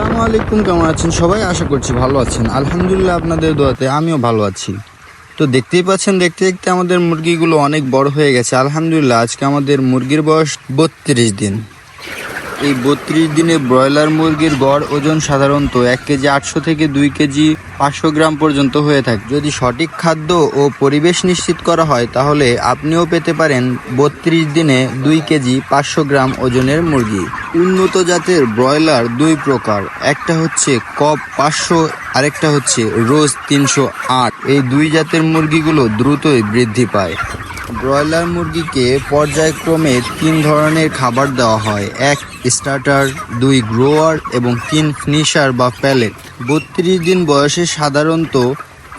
আলাইকুম, কেমন আছেন? সবাই আশা করছি ভালো আছেন। আলহামদুলিল্লাহ আপনাদের দোয়াতে আমিও ভালো আছি। তো দেখতেই পাচ্ছেন, দেখতে দেখতে আমাদের মুরগিগুলো অনেক বড় হয়ে গেছে। আলহামদুলিল্লাহ, আজকে আমাদের মুরগির বয়স বত্রিশ দিন। এই বত্রিশ দিনে ব্রয়লার মুরগির গড় ওজন সাধারণত এক কেজি আটশো থেকে দুই কেজি পাঁচশো গ্রাম পর্যন্ত হয়ে থাকে। যদি সঠিক খাদ্য ও পরিবেশ নিশ্চিত করা হয়, তাহলে আপনিও পেতে পারেন বত্রিশ দিনে দুই কেজি পাঁচশো গ্রাম ওজনের মুরগি। উন্নত জাতের ব্রয়লার দুই প্রকার। একটা হচ্ছে কপ পাঁচশো, আরেকটা হচ্ছে রোজ তিনশো আট। এই দুই জাতের মুরগিগুলো দ্রুতই বৃদ্ধি পায়। ব্রয়লার মুরগিকে পর্যায়ক্রমে তিন ধরনের খাবার দেওয়া হয়। এক স্টার্টার দুই গ্রোয়ার এবং তিন ফিনিশার বা প্যালেট বত্রিশ দিন বয়সে সাধারণত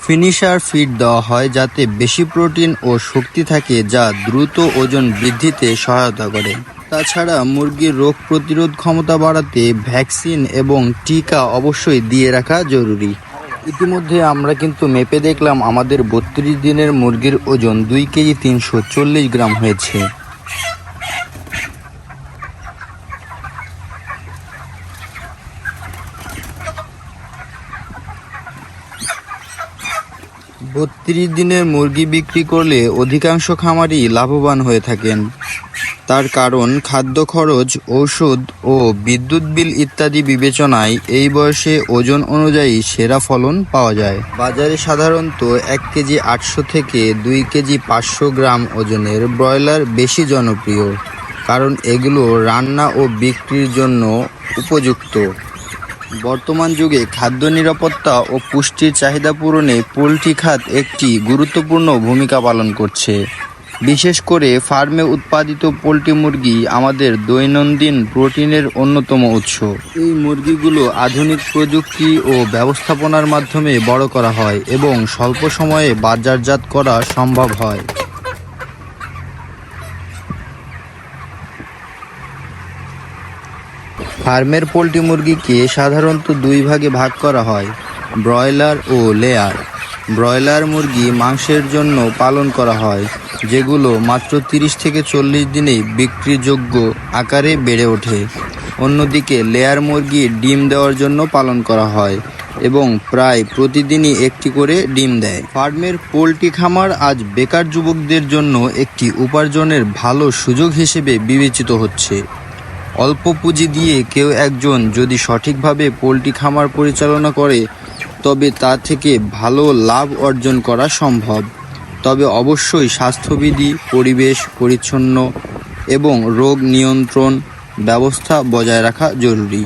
ফিনিশার ফিড দেওয়া হয় যাতে বেশি প্রোটিন ও শক্তি থাকে যা দ্রুত ওজন বৃদ্ধিতে সহায়তা করে। তাছাড়া মুরগির রোগ প্রতিরোধ ক্ষমতা বাড়াতে ভ্যাকসিন এবং টিকা অবশ্যই দিয়ে রাখা জরুরি। ইতিমধ্যে আমরা কিন্তু মেপে দেখলাম আমাদের বত্রিশ দিনের মুরগির ওজন দুই কেজি তিনশো চল্লিশ গ্রাম হয়েছে। বত্রিশ দিনের মুরগি বিক্রি করলে অধিকাংশ খামারই লাভবান হয়ে থাকেন। তার কারণ খাদ্য খরচ, ঔষধ ও বিদ্যুৎ বিল ইত্যাদি বিবেচনায় এই বয়সে ওজন অনুযায়ী সেরা ফলন পাওয়া যায়। বাজারে সাধারণত এক কেজি আটশো থেকে দুই কেজি পাঁচশো গ্রাম ওজনের ব্রয়লার বেশি জনপ্রিয়, কারণ এগুলো রান্না ও বিক্রির জন্য উপযুক্ত। বর্তমান যুগে খাদ্য নিরাপত্তা ও পুষ্টির চাহিদা পূরণে পোলট্রি খাত একটি গুরুত্বপূর্ণ ভূমিকা পালন করছে। বিশেষ করে ফার্মে উৎপাদিত পোলট্রি মুরগি আমাদের দৈনন্দিন প্রোটিনের অন্যতম উৎস। এই মুরগিগুলো আধুনিক প্রযুক্তি ও ব্যবস্থাপনার মাধ্যমে বড় করা হয় এবং স্বল্প সময়ে বাজারজাত করা সম্ভব হয়। ফার্মের পোলট্রি মুরগিকে সাধারণত দুই ভাগে ভাগ করা হয়, ব্রয়লার ও লেয়ার। ব্রয়লার মুরগি মাংসের জন্য পালন করা হয়, যেগুলো মাত্র তিরিশ থেকে চল্লিশ দিনেই বিক্রিযোগ্য আকারে বেড়ে ওঠে। অন্যদিকে লেয়ার মুরগি ডিম দেওয়ার জন্য পালন করা হয় এবং প্রায় প্রতিদিনই একটি করে ডিম দেয়। ফার্মের পোলট্রি খামার আজ বেকার যুবকদের জন্য একটি উপার্জনের ভালো সুযোগ হিসেবে বিবেচিত হচ্ছে। অল্প পুঁজি দিয়ে কেউ একজন যদি সঠিকভাবে পোলট্রি খামার পরিচালনা করে, তবে তা থেকে ভালো লাভ অর্জন করা সম্ভব। তবে অবশ্যই স্বাস্থ্যবিধি, পরিবেশ পরিচ্ছন্ন এবং রোগ নিয়ন্ত্রণ ব্যবস্থা বজায় রাখা জরুরি।